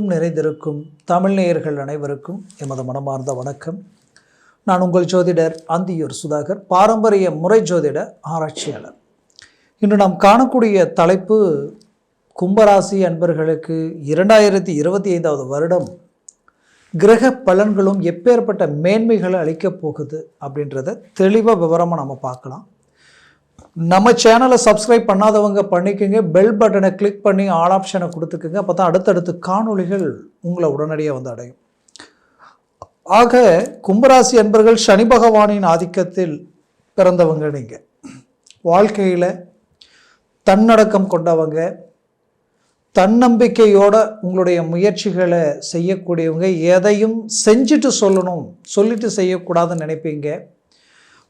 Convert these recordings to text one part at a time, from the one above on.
உலகெங்கும் நிறைந்திருக்கும் தமிழ் நேயர்கள் அனைவருக்கும் எமது மனமார்ந்த வணக்கம். நான் உங்கள் ஜோதிடர் அந்தியூர் சுதாகர் பாரம்பரிய முறை ஜோதிட ஆராய்ச்சியாளர். இன்று நாம் காணக்கூடிய தலைப்பு கும்பராசி அன்பர்களுக்கு இரண்டாயிரத்தி இருபத்தி ஐந்தாவது வருடம் கிரக பலன்களும் எப்பேற்பட்ட மேன்மைகளை அளிக்கப் போகுது அப்படின்றத தெளிவாக விவரமாக நம்ம பார்க்கலாம். நம்ம சேனலை சப்ஸ்கிரைப் பண்ணாதவங்க பண்ணிக்கோங்க. பெல் பட்டனை கிளிக் பண்ணி ஆல் ஆப்ஷனை கொடுத்துக்குங்க. அப்போ தான் அடுத்தடுத்து காணொளிகள் உங்களை உடனடியாக வந்து அடையும். ஆக கும்பராசி என்பர்கள் சனி பகவானின் ஆதிக்கத்தில் பிறந்தவங்க நீங்கள் வாழ்க்கையில் தன்னடக்கம் கொண்டவங்க. தன்னம்பிக்கையோட உங்களுடைய முயற்சிகளை செய்யக்கூடியவங்க. எதையும் செஞ்சுட்டு சொல்லணும். சொல்லிட்டு செய்யக்கூடாதுன்னு நினைப்பீங்க.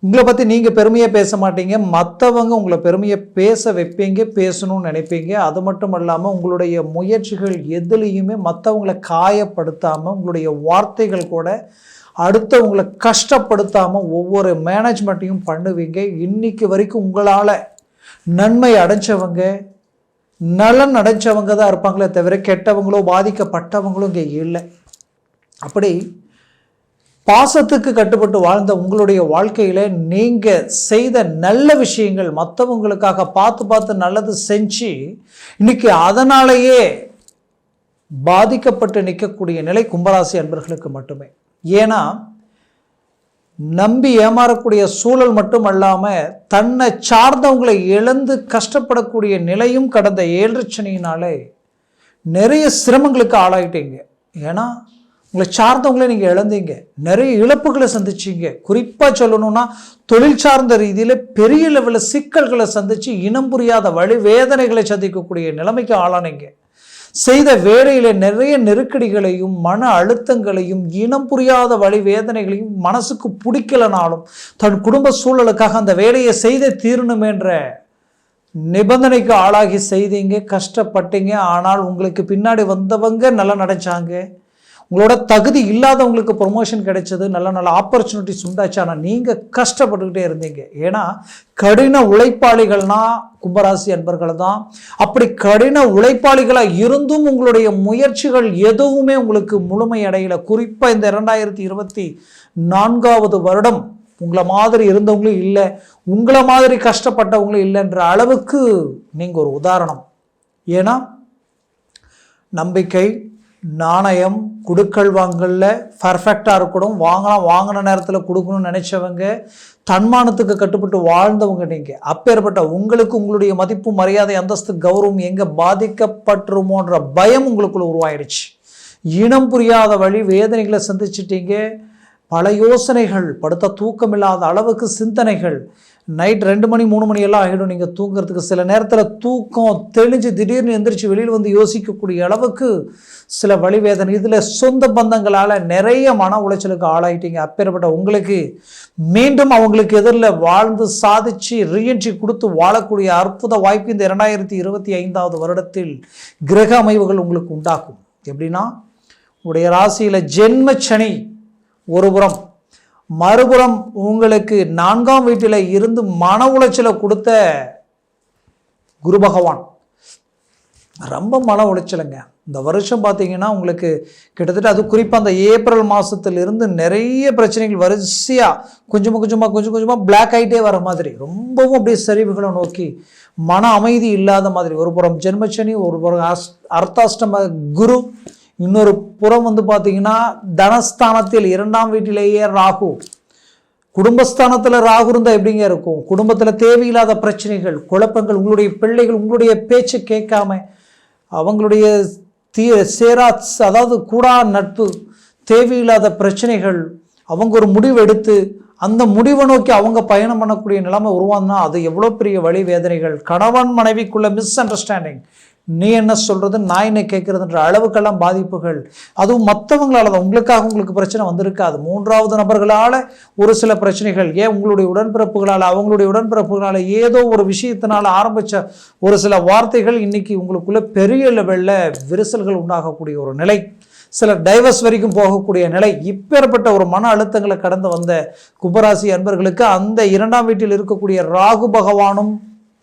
உங்களை பற்றி நீங்கள் பெருமையாக பேச மாட்டீங்க. மற்றவங்க உங்களை பெருமையை பேச வைப்பீங்க பேசணும்னு நினைப்பீங்க. அது மட்டும் இல்லாமல் உங்களுடைய முயற்சிகள் எதுலேயுமே மற்றவங்களை காயப்படுத்தாமல் உங்களுடைய வார்த்தைகள் கூட அடுத்தவங்களை கஷ்டப்படுத்தாமல் ஒவ்வொரு மேனேஜ்மெண்ட்டையும் பண்ணுவீங்க. இன்னைக்கு வரைக்கும் உங்களால் நன்மை அடைஞ்சவங்க நலன் அடைஞ்சவங்க தான் இருப்பாங்களே தவிர கெட்டவங்களோ பாதிக்கப்பட்டவங்களோ இங்கே இல்லை. அப்படி பாசத்துக்கு கட்டுப்பட்டு வாழ்ந்த உங்களுடைய வாழ்க்கையில் நீங்கள் செய்த நல்ல விஷயங்கள் மற்றவங்களுக்காக பார்த்து பார்த்து நல்லது செஞ்சு இன்னைக்கு அதனாலேயே பாதிக்கப்பட்டு நிற்கக்கூடிய நிலை கும்பராசி அன்பர்களுக்கு மட்டுமே. ஏன்னா நம்பி ஏமாறக்கூடிய சூழல் மட்டும் அல்லாமல் தன்னை சார்ந்தவங்களை இழந்து கஷ்டப்படக்கூடிய நிலையும் கடந்த ஏழு நிறைய சிரமங்களுக்கு ஆளாயிட்டீங்க. ஏன்னா உங்களை சார்ந்தவங்களே நீங்கள் இழந்தீங்க. நிறைய இழப்புகளை சந்திச்சீங்க. குறிப்பாக சொல்லணும்னா தொழில் சார்ந்த ரீதியில் பெரிய லெவலில் சிக்கல்களை சந்தித்து இனம் புரியாத வழி வேதனைகளை சந்திக்கக்கூடிய நிலைமைக்கு ஆளானீங்க. செய்த வேலையில் நிறைய நெருக்கடிகளையும் மன அழுத்தங்களையும் இனம் புரியாத வழி வேதனைகளையும் மனசுக்கு பிடிக்கலனாலும் தன் குடும்ப சூழலுக்காக அந்த வேலையை செய்த தீரணுமென்ற நிபந்தனைக்கு ஆளாகி செய்தீங்க கஷ்டப்பட்டீங்க. ஆனால் உங்களுக்கு பின்னாடி வந்தவங்க நல்லா நடைச்சாங்க உங்களோட தகுதி இல்லாதவங்களுக்கு ப்ரொமோஷன் கிடைச்சது நல்ல நல்ல ஆப்பர்ச்சுனிட்டிஸ் உண்டாச்சு. ஆனால் நீங்கள் கஷ்டப்பட்டுக்கிட்டே இருந்தீங்க. ஏன்னா கடின உழைப்பாளிகள்னா கும்பராசி அன்பர்கள் தான். அப்படி கடின உழைப்பாளிகளாக இருந்தும் உங்களுடைய முயற்சிகள் எதுவுமே உங்களுக்கு முழுமையடையலை குறிப்பாக இந்த இரண்டாயிரத்தி இருபத்தி நான்காவது வருடம் உங்களை மாதிரி இருந்தவங்களும் இல்லை உங்களை மாதிரி கஷ்டப்பட்டவங்களும் இல்லைன்ற அளவுக்கு நீங்கள் ஒரு உதாரணம். ஏன்னா நம்பிக்கை நாணயம் குடுக்கல் வாங்கல பர்ஃபெக்டாக இருக்கணும். வாங்கலாம் வாங்கின நேரத்தில் கொடுக்கணும்னு நினச்சவங்க தன்மானத்துக்கு கட்டுப்பட்டு வாழ்ந்தவங்க நீங்கள் அப்பேற்பட்ட உங்களுக்கு உங்களுடைய மதிப்பு மரியாதை அந்தஸ்து கௌரவம் எங்கே பாதிக்கப்பட்டுருமோன்ற பயம் உங்களுக்குள்ள உருவாயிடுச்சு இனம் புரியாத வழி வேதனைகளை சந்திச்சிட்டீங்க. பல யோசனைகள் படுத்த தூக்கம் இல்லாத அளவுக்கு சிந்தனைகள். நைட் ரெண்டு மணி மூணு மணி எல்லாம் ஆகிடும். நீங்கள் தூங்குறதுக்கு சில நேரத்தில் தூக்கம் தெளிஞ்சு திடீர்னு எந்திரிச்சு வெளியில் வந்து யோசிக்கக்கூடிய அளவுக்கு சில வழிவேதனை. இதில் சொந்த பந்தங்களால் நிறைய மன உளைச்சலுக்கு ஆளாயிட்டீங்க. அப்பேற்பட்ட உங்களுக்கு மீண்டும் அவங்களுக்கு எதிரில் வாழ்ந்து சாதிச்சு ரீஎன்ட்ரி கொடுத்து வாழக்கூடிய அற்புத வாய்ப்பு இந்த இரண்டாயிரத்தி இருபத்தி ஐந்தாவது வருடத்தில் கிரக அமைவுகள் உங்களுக்கு உண்டாக்கும். எப்படின்னா உடைய ராசியில் ஜென்ம சனி ஒருபுறம். மறுபுறம் உங்களுக்கு நான்காம் வீட்டில் இருந்து மன உளைச்சலை கொடுத்த குரு பகவான். ரொம்ப மன உளைச்சலுங்க. இந்த வருஷம் பார்த்தீங்கன்னா உங்களுக்கு கிட்டத்தட்ட அது குறிப்பாக அந்த ஏப்ரல் மாதத்துலேருந்து நிறைய பிரச்சனைகள் வரிசையாக கொஞ்சமாக கொஞ்சமாக கொஞ்சம் கொஞ்சமாக பிளாக் ஆகிட்டே வர மாதிரி ரொம்பவும் அப்படியே சரிவுகளை நோக்கி மன அமைதி இல்லாத மாதிரி. ஒரு புறம் ஜென்மச்சனி ஒரு புறம் அஸ் அர்த்தாஷ்டம குரு இன்னொரு புறம் வந்து பார்த்தீங்கன்னா தனஸ்தானத்தில் இரண்டாம் வீட்டிலேயே ராகு. குடும்பஸ்தானத்தில் ராகு இருந்தால் எப்படிங்க இருக்கும்? குடும்பத்தில் தேவையில்லாத பிரச்சனைகள் குழப்பங்கள் உங்களுடைய பிள்ளைகள் உங்களுடைய பேச்சு கேட்காம அவங்களுடைய தீ சேரா அதாவது கூடா நட்பு தேவையில்லாத பிரச்சனைகள் அவங்க ஒரு முடிவு எடுத்து அந்த முடிவை நோக்கி அவங்க பயணம் பண்ணக்கூடிய நிலைமை உருவானா அது எவ்வளோ பெரிய வழி வேதனைகள். கணவன் மனைவிக்குள்ள மிஸ் அண்டர்ஸ்டாண்டிங் நீ என்ன சொல்கிறது நான் என்ன கேட்குறதுன்ற அளவுக்கெல்லாம் பாதிப்புகள். அதுவும் மற்றவங்களால தான். உங்களுக்காக உங்களுக்கு பிரச்சனை வந்திருக்காது. மூன்றாவது நபர்களால் ஒரு சில பிரச்சனைகள். ஏன்? உங்களுடைய உடன்பிறப்புகளால் அவங்களுடைய உடன்பிறப்புகளால் ஏதோ ஒரு விஷயத்தினால் ஆரம்பித்த ஒரு சில வார்த்தைகள் இன்றைக்கி உங்களுக்குள்ளே பெரிய லெவலில் விரிசல்கள் உண்டாகக்கூடிய ஒரு நிலை. சில டைவர்ஸ் வரைக்கும் போகக்கூடிய நிலை. இப்பேற்பட்ட ஒரு மன அழுத்தங்களை கடந்து வந்த கும்பராசி அன்பர்களுக்கு அந்த இரண்டாம் வீட்டில் இருக்கக்கூடிய ராகு பகவானும்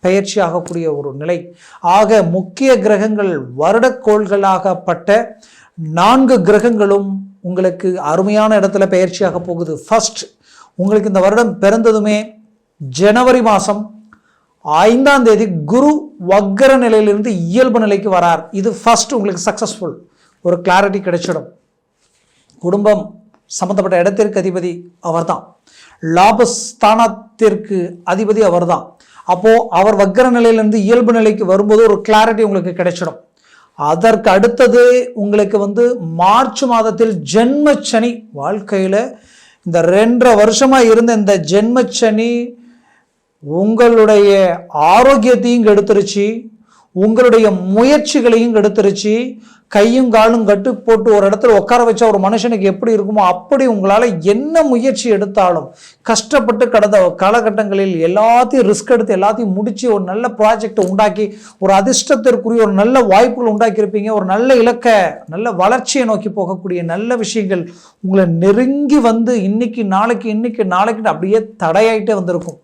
பயிற்சி ஆகக்கூடிய ஒரு நிலை. ஆக முக்கிய கிரகங்கள் வருடக்கோள்களாகப்பட்ட நான்கு கிரகங்களும் உங்களுக்கு அருமையான இடத்துல பயிற்சியாக போகுது. ஃபர்ஸ்ட் உங்களுக்கு இந்த வருடம் பிறந்ததுமே ஜனவரி மாதம் ஐந்தாம் தேதி குரு வக்கர நிலையிலிருந்து இயல்பு நிலைக்கு வரார். இது ஃபர்ஸ்ட் உங்களுக்கு சக்ஸஸ்ஃபுல் ஒரு கிளாரிட்டி கிடைச்சிடும். குடும்பம் சம்பந்தப்பட்ட இடத்திற்கு அதிபதி அவர்தான். லாபஸ்தானத்திற்கு அதிபதி அவர்தான். அப்போது அவர் வக்கர நிலையிலேருந்து இயல்பு நிலைக்கு வரும்போது ஒரு கிளாரிட்டி உங்களுக்கு கிடைச்சிடும். அதற்கு அடுத்தது உங்களுக்கு வந்து மார்ச் மாதத்தில் ஜென்மச்சனி வாழ்க்கையில் இந்த ரெண்டரை வருஷமாக இருந்த இந்த ஜென்மச்சனி உங்களுடைய ஆரோக்கியத்தையும் கெடுத்துருச்சு உங்களுடைய முயற்சிகளையும் கெடுத்துருச்சு கையும் காலும் கட்டு போட்டு ஒரு இடத்துல உட்கார வச்சா ஒரு மனுஷனுக்கு எப்படி இருக்குமோ அப்படி உங்களால் என்ன முயற்சி எடுத்தாலும் கஷ்டப்பட்டு கடந்த காலகட்டங்களில் எல்லாத்தையும் ரிஸ்க் எடுத்து எல்லாத்தையும் முடித்து ஒரு நல்ல ப்ராஜெக்டை உண்டாக்கி ஒரு அதிர்ஷ்டத்திற்குரிய ஒரு நல்ல வாய்ப்புகள் உண்டாக்கியிருப்பீங்க. ஒரு நல்ல இலக்க நல்ல வளர்ச்சியை நோக்கி போகக்கூடிய நல்ல விஷயங்கள் உங்களை நெருங்கி வந்து இன்னைக்கு நாளைக்கு இன்னைக்கு நாளைக்கு அப்படியே தடையாயிட்டே வந்திருக்கும்.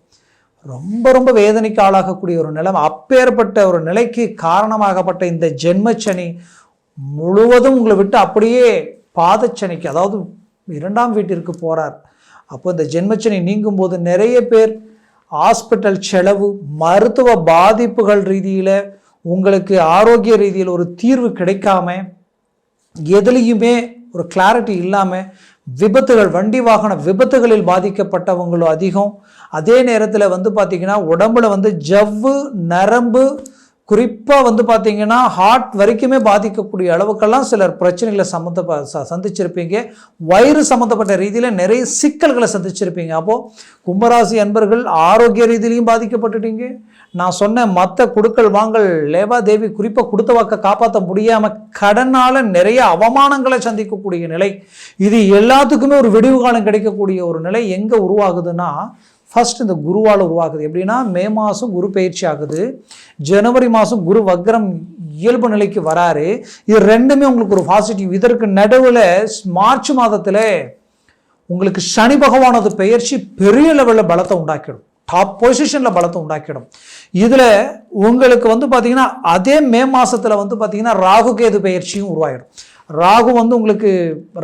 ரொம்ப ரொம்ப வேதனைக்கு ஆளாகக்கூடிய ஒரு நிலைமை அப்பேற்பட்ட ஒரு நிலைக்கு காரணமாகப்பட்ட இந்த ஜென்மச்சனி முழுவதும் உங்களை விட்டு அப்படியே பாதச்சனைக்கு அதாவது இரண்டாம் வீட்டிற்கு போகிறார் அப்போ இந்த ஜென்மச்சனை நீங்கும் போது நிறைய பேர் ஹாஸ்பிட்டல் செலவு மருத்துவ பாதிப்புகள் ரீதியில் உங்களுக்கு ஆரோக்கிய ரீதியில் ஒரு தீர்வு கிடைக்காம எதுலேயுமே ஒரு கிளாரிட்டி இல்லாமல் விபத்துகள் வண்டி வாகன விபத்துகளில் பாதிக்கப்பட்டவங்களும் அதிகம். அதே நேரத்தில் வந்து பார்த்திங்கன்னா உடம்புல வந்து ஜவ்வு நரம்பு குறிப்பாக வந்து பார்த்தீங்கன்னா ஹார்ட் வரைக்குமே பாதிக்கக்கூடிய அளவுக்கெல்லாம் சிலர் பிரச்சனைகளை சம்மந்த ச- சந்திச்சிருப்பீங்க. வயிறு சம்மந்தப்பட்ட ரீதியில் நிறைய சிக்கல்களை சந்திச்சிருப்பீங்க. அப்போது கும்பராசி அன்பர்கள் ஆரோக்கிய ரீதியிலையும் பாதிக்கப்பட்டுட்டீங்க. நான் சொன்ன மற்ற குடுக்கல் வாங்கல் லேவாதேவி குறிப்பாக கொடுத்த வாக்க காப்பாற்ற முடியாமல் கடனால் நிறைய அவமானங்களை சந்திக்கக்கூடிய நிலை. இது எல்லாத்துக்குமே ஒரு விடிவு காலம் கிடைக்கக்கூடிய ஒரு நிலை எங்கே உருவாகுதுன்னா ஃபர்ஸ்ட் இந்த குருவால் உருவாகுது. எப்படின்னா மே மாதம் குரு பயிற்சி ஆகுது. ஜனவரி மாதம் குரு வக்ரம் இயல்பு நிலைக்கு வராரு. இது ரெண்டுமே உங்களுக்கு ஒரு பாசிட்டிவ் இதற்கு நடுவில் மார்ச் மாதத்தில் உங்களுக்கு சனி பகவானது பெயர்ச்சி பெரிய லெவலில் பலத்தை உண்டாக்கிடும். டாப் பொசிஷனில் பலத்தை உண்டாக்கிடும். இதில் உங்களுக்கு வந்து பார்த்தீங்கன்னா அதே மே மாதத்தில் வந்து பார்த்தீங்கன்னா ராகு கேது பெயர்ச்சியும் உருவாகிடும் ராகு வந்து உங்களுக்கு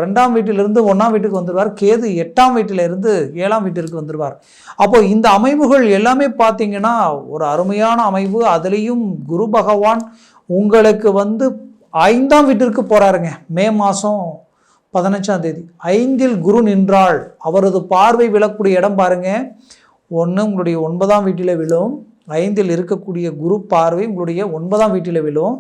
ரெண்டாம் வீட்டிலிருந்து ஒன்றாம் வீட்டுக்கு வந்துடுவார் கேது எட்டாம் வீட்டிலிருந்து ஏழாம் வீட்டிற்கு வந்துடுவார் அப்போது இந்த அமைவுகள் எல்லாமே பார்த்தீங்கன்னா ஒரு அருமையான அமைவு. அதுலேயும் குரு பகவான் உங்களுக்கு வந்து ஐந்தாம் வீட்டிற்கு போகிறாருங்க மே மாதம் பதினஞ்சாம் தேதி. ஐந்தில் குரு நின்றாள் அவரது பார்வை விழக்கூடிய இடம் பாருங்கள் ஒன்று உங்களுடைய ஒன்பதாம் வீட்டில் விழும். ஐந்தில் இருக்கக்கூடிய குரு பார்வை உங்களுடைய ஒன்பதாம் வீட்டில் விழும்.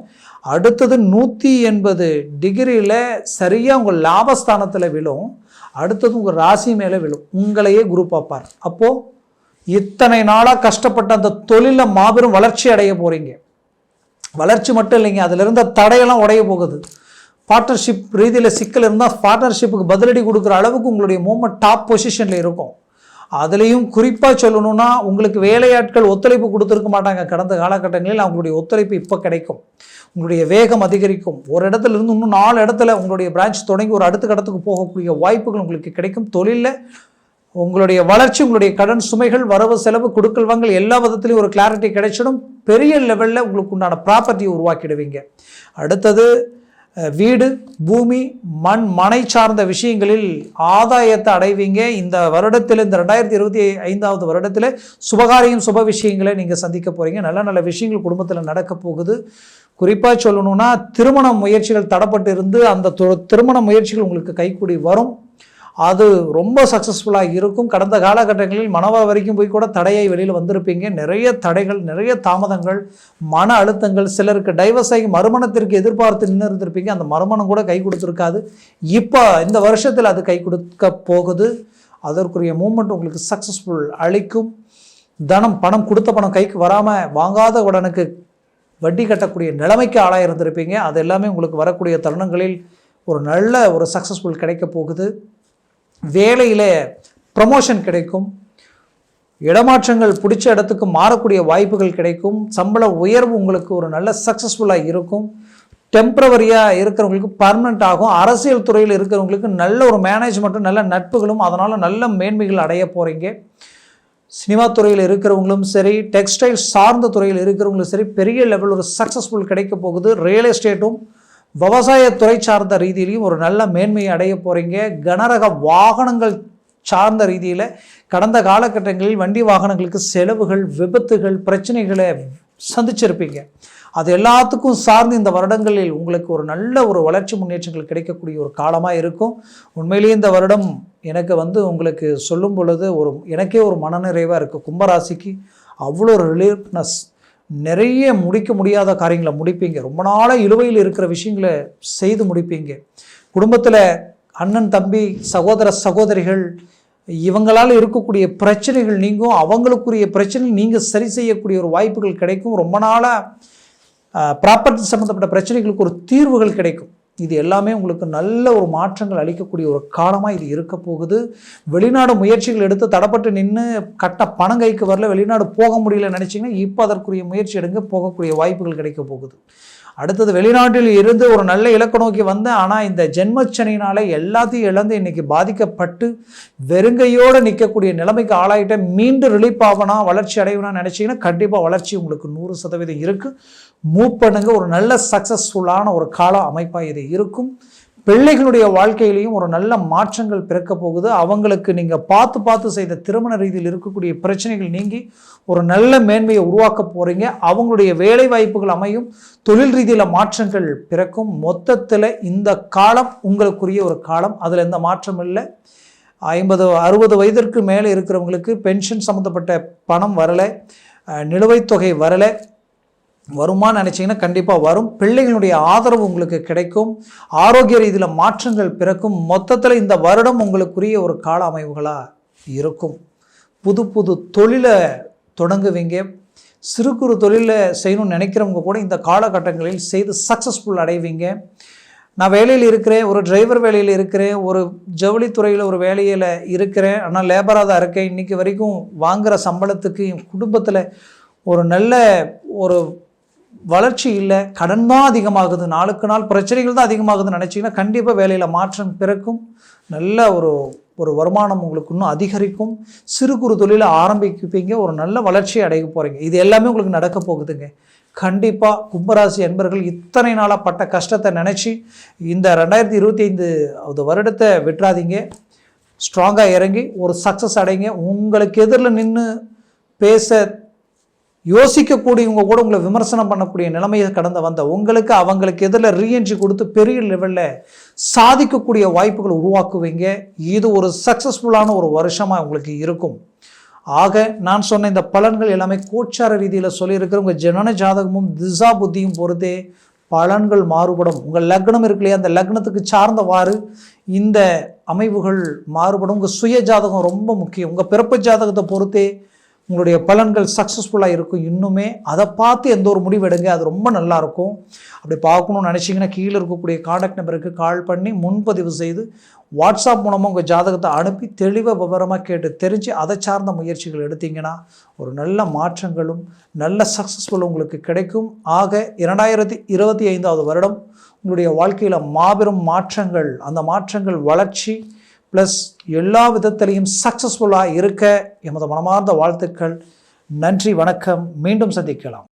அடுத்தது நூற்றி எண்பது டிகிரியில் சரியாக உங்கள் லாபஸ்தானத்தில் விழும். அடுத்தது உங்கள் ராசி மேலே விழும். உங்களையே குரு பார்ப்பார். அப்போது இத்தனை நாளாக கஷ்டப்பட்ட அந்த தொழிலில் மாபெரும் வளர்ச்சி அடைய போகிறீங்க வளர்ச்சி மட்டும் இல்லைங்க அதில் இருந்த தடையெல்லாம் உடைய போகுது. பார்ட்னர்ஷிப் ரீதியில் சிக்கல் இருந்தால் பார்ட்னர்ஷிப்புக்கு பதிலடி கொடுக்குற அளவுக்கு உங்களுடைய மூமெண்ட் டாப் பொசிஷனில் இருக்கும். அதுலேயும் குறிப்பாக சொல்லணும்னா உங்களுக்கு வேலையாட்கள் ஒத்துழைப்பு கொடுத்துருக்க மாட்டாங்க. கடந்த காலகட்டங்களில் அவங்களுடைய ஒத்துழைப்பு இப்போ கிடைக்கும். உங்களுடைய வேகம் அதிகரிக்கும். ஒரு இடத்துல இருந்து இன்னும் நாலு இடத்துல உங்களுடைய பிரான்ச் தொடங்கி ஒரு அடுத்த கடத்துக்கு போகக்கூடிய வாய்ப்புகள் உங்களுக்கு கிடைக்கும். தொழிலில் உங்களுடைய வளர்ச்சி உங்களுடைய கடன் சுமைகள் வரவு செலவு கொடுக்கல் வாங்கல் எல்லா விதத்துலையும் ஒரு கிளாரிட்டி கிடைச்சிடும். பெரிய லெவலில் உங்களுக்கு உண்டான ப்ராப்பர்ட்டியை உருவாக்கிடுவீங்க. அடுத்தது வீடு பூமி மண் மனை சார்ந்த விஷயங்களில் ஆதாயத்தை அடைவீங்க. இந்த வருடத்தில் இந்த ரெண்டாயிரத்தி இருபத்தி ஐந்தாவது வருடத்தில் சுபகாரியம் சுப விஷயங்களை நீங்கள் சந்திக்க போகிறீங்க நல்ல நல்ல விஷயங்கள் குடும்பத்தில் நடக்க போகுது. குறிப்பாக சொல்லணும்னா திருமண முயற்சிகள் தடப்பட்டு இருந்து அந்த திருமண முயற்சிகள் உங்களுக்கு கைக்கூடி வரும். அது ரொம்ப சக்ஸஸ்ஃபுல்லாக இருக்கும். கடந்த காலகட்டங்களில் மனவா வரைக்கும் போய் கூட தடையை வெளியில் வந்திருப்பீங்க. நிறைய தடைகள் நிறைய தாமதங்கள் மன அழுத்தங்கள் சிலருக்கு டைவர்ஸ் ஆகி மறுமணத்திற்கு எதிர்பார்த்து நின்று இருந்திருப்பீங்க. அந்த மறுமணம் கூட கை கொடுத்துருக்காது. இப்போ இந்த வருஷத்தில் அது கை கொடுக்க போகுது. அதற்குரிய மூமெண்ட் உங்களுக்கு சக்ஸஸ்ஃபுல் அளிக்கும். தனம் பணம் கொடுத்த பணம் கைக்கு வராமல் வாங்காத உடனுக்கு வட்டி கட்டக்கூடிய நிலைமைக்கு ஆளாக இருந்திருப்பீங்க அது எல்லாமே உங்களுக்கு வரக்கூடிய தருணங்களில் ஒரு நல்ல ஒரு சக்ஸஸ்ஃபுல் கிடைக்க போகுது. வேலையில் ப்ரமோஷன் கிடைக்கும். இடமாற்றங்கள் பிடிச்ச இடத்துக்கு மாறக்கூடிய வாய்ப்புகள் கிடைக்கும். சம்பள உயர்வு உங்களுக்கு ஒரு நல்ல சக்ஸஸ்ஃபுல்லாக இருக்கும். டெம்பரவரியாக இருக்கிறவங்களுக்கு பர்மனெண்ட் ஆகும். அரசியல் துறையில் இருக்கிறவங்களுக்கு நல்ல ஒரு மேனேஜ்மெண்ட்டும் நல்ல நட்புகளும் அதனால் நல்ல மேன்மைகள் அடைய போகிறீங்க சினிமா துறையில் இருக்கிறவங்களும் சரி டெக்ஸ்டைல் சார்ந்த துறையில் இருக்கிறவங்களும் சரி பெரிய லெவல் ஒரு சக்ஸஸ்ஃபுல் கிடைக்க போகுது. ரியல் எஸ்டேட்டும் விவசாயத்துறை சார்ந்த ரீதியிலையும் ஒரு நல்ல மேன்மையை அடைய போகிறீங்க கனரக வாகனங்கள் சார்ந்த ரீதியில் கடந்த காலகட்டங்களில் வண்டி வாகனங்களுக்கு செலவுகள் விபத்துகள் பிரச்சனைகளை சந்திச்சிருப்பீங்க. அது எல்லாத்துக்கும் சார்ந்து இந்த வருடங்களில் உங்களுக்கு ஒரு நல்ல ஒரு வளர்ச்சி முன்னேற்றங்கள் கிடைக்கக்கூடிய ஒரு காலமாக இருக்கும். உண்மையிலேயே இந்த வருடம் எனக்கு வந்து உங்களுக்கு சொல்லும் பொழுது ஒரு எனக்கே ஒரு மனநிறைவாக இருக்குது கும்பராசிக்கு அவ்வளோ ரிலீஃப்னஸ் நிறைய முடிக்க முடியாத காரியங்களை முடிப்பீங்க. ரொம்ப நாளாக இழுவையில் இருக்கிற விஷயங்களை செய்து முடிப்பீங்க. குடும்பத்தில் அண்ணன் தம்பி சகோதர சகோதரிகள் இவங்களால் இருக்கக்கூடிய பிரச்சனைகள் நீங்கும் அவங்களுக்குரிய பிரச்சனை நீங்கள் சரி செய்யக்கூடிய ஒரு வாய்ப்புகள் கிடைக்கும். ரொம்ப நாளாக ப்ராப்பர்ட்டி சம்மந்தப்பட்ட பிரச்சனைகளுக்கு ஒரு தீர்வுகள் கிடைக்கும். இது எல்லாமே உங்களுக்கு நல்ல ஒரு மாற்றங்கள் அளிக்கக்கூடிய ஒரு காலமாக இது இருக்க போகுது. வெளிநாடு முயற்சிகள் எடுத்து தடப்பட்டு நின்று கட்ட பணம் கைக்கு வரல வெளிநாடு போக முடியல நினச்சிங்கன்னா இப்போ அதற்குரிய முயற்சி எடுங்க போகக்கூடிய வாய்ப்புகள் கிடைக்க போகுது. அடுத்தது வெளிநாட்டில் இருந்து ஒரு நல்ல இலக்கு நோக்கி வந்தேன். ஆனால் இந்த ஜென்மச்சனையினால் எல்லாத்தையும் இழந்து இன்னைக்கு பாதிக்கப்பட்டு வெறுங்கையோடு நிற்கக்கூடிய நிலைமைக்கு ஆளாயிட்டேன். மீண்டும் ரிலீஃப் ஆகனா வளர்ச்சி அடையணும்னு நினச்சிங்கன்னா கண்டிப்பாக வளர்ச்சி உங்களுக்கு நூறு சதவீதம் இருக்குது மூவ் பண்ணுங்கள் ஒரு நல்ல சக்ஸஸ்ஃபுல்லான ஒரு கால அமைப்பாக இது இருக்கும். பிள்ளைகளுடைய வாழ்க்கையிலையும் ஒரு நல்ல மாற்றங்கள் பிறக்க போகுது. அவங்களுக்கு நீங்கள் பார்த்து பார்த்து செய்த திருமண ரீதியில் இருக்கக்கூடிய பிரச்சனைகள் நீங்கி ஒரு நல்ல மேன்மையை உருவாக்க போகிறீங்க அவங்களுடைய வேலை வாய்ப்புகள் அமையும். தொழில் ரீதியில் மாற்றங்கள் பிறக்கும். மொத்தத்தில் இந்த காலம் உங்களுக்குரிய ஒரு காலம். அதில் எந்த மாற்றம் இல்லை. ஐம்பது அறுபது வயதிற்கு மேலே இருக்கிறவங்களுக்கு பென்ஷன் சம்மந்தப்பட்ட பணம் வரலை. நிலுவைத் தொகை வரலை. வருமானு நினச்சிங்கன்னா கண்டிப்பாக வரும். பிள்ளைகளுடைய ஆதரவு உங்களுக்கு கிடைக்கும். ஆரோக்கிய ரீதியில் மாற்றங்கள் பிறக்கும். மொத்தத்தில் இந்த வருடம் உங்களுக்குரிய ஒரு கால அமைவுகளாக இருக்கும். புது புது தொழிலை தொடங்குவீங்க. சிறு குறு தொழிலை செய்யணும்னு நினைக்கிறவங்க கூட இந்த காலகட்டங்களில் செய்து சக்ஸஸ்ஃபுல் அடைவீங்க. நான் வேலையில் இருக்கிறேன் ஒரு டிரைவர் வேலையில் இருக்கிறேன் ஒரு ஜவுளித்துறையில் ஒரு வேலையில் இருக்கிறேன். ஆனால் லேபராக தான் இருக்கேன். இன்றைக்கி வரைக்கும் வாங்குகிற சம்பளத்துக்கு என் குடும்பத்தில் ஒரு நல்ல ஒரு வளர்ச்சி இல்லை கடன் தான் அதிகமாகுது. நாளுக்கு நாள் பிரச்சனைகள் தான் அதிகமாகுதுன்னு நினச்சிங்கன்னா கண்டிப்பாக வேலையில் மாற்றம் பிறக்கும். நல்ல ஒரு ஒரு வருமானம் உங்களுக்கு இன்னும் அதிகரிக்கும். சிறு குறு தொழிலை ஆரம்பிப்பீங்க. ஒரு நல்ல வளர்ச்சியை அடைய போகிறீங்க இது எல்லாமே உங்களுக்கு நடக்க போகுதுங்க. கண்டிப்பாக கும்பராசி என்பர்கள் இத்தனை நாளாக பட்ட கஷ்டத்தை நினச்சி இந்த ரெண்டாயிரத்தி இருபத்தி ஐந்து அது வருடத்தை விட்டுறாதீங்க. ஸ்ட்ராங்காக இறங்கி ஒரு சக்ஸஸ் அடைங்க. உங்களுக்கு எதிரில் நின்று பேச யோசிக்கக்கூடியவங்க கூட உங்களை விமர்சனம் பண்ணக்கூடிய நிலைமையை கடந்து வந்த உங்களுக்கு அவங்களுக்கு எதிரில் ரீஎன்ட்ரி கொடுத்து பெரிய லெவலில் சாதிக்கக்கூடிய வாய்ப்புகள் உருவாக்குவீங்க. இது ஒரு சக்ஸஸ்ஃபுல்லான ஒரு வருஷமாக உங்களுக்கு இருக்கும். ஆக நான் சொன்ன இந்த பலன்கள் எல்லாமே கோச்சார ரீதியில் சொல்லியிருக்கிற உங்கள் ஜனன ஜாதகமும் திசா புத்தியும் பொறுத்தே பலன்கள் மாறுபடும். உங்கள் லக்னம் இருக்கு இல்லையா அந்த லக்னத்துக்கு சார்ந்தவாறு இந்த அமைவுகள் மாறுபடும். உங்கள் சுய ஜாதகம் ரொம்ப முக்கியம். உங்கள் பிறப்பு ஜாதகத்தை பொறுத்தே உங்களுடைய பலன்கள் சக்ஸஸ்ஃபுல்லாக இருக்கும். இன்னுமே அதை பார்த்து எந்த ஒரு முடிவு எடுங்க. அது ரொம்ப நல்லாயிருக்கும் அப்படி பார்க்கணும்னு நினச்சிங்கன்னா கீழே இருக்கக்கூடிய காண்டாக்ட் நம்பருக்கு கால் பண்ணி முன்பதிவு செய்து வாட்ஸ்அப் மூலமாக உங்கள் ஜாதகத்தை அனுப்பி தெளிவாக விவரமாக கேட்டு தெரிஞ்சு அதை சார்ந்த முயற்சிகள் எடுத்தீங்கன்னா ஒரு நல்ல மாற்றங்களும் நல்ல சக்ஸஸ்ஃபுல் உங்களுக்கு கிடைக்கும். ஆக இரண்டாயிரத்தி இருபத்தி ஐந்தாவது வருடம் உங்களுடைய வாழ்க்கையில் மாபெரும் மாற்றங்கள் அந்த மாற்றங்கள் வளர்ச்சி ப்ளஸ் எல்லா விதத்திலையும் சக்ஸஸ்ஃபுல்லாக இருக்க எமது மனமார்ந்த வாழ்த்துக்கள். நன்றி வணக்கம். மீண்டும் சந்திக்கலாம்.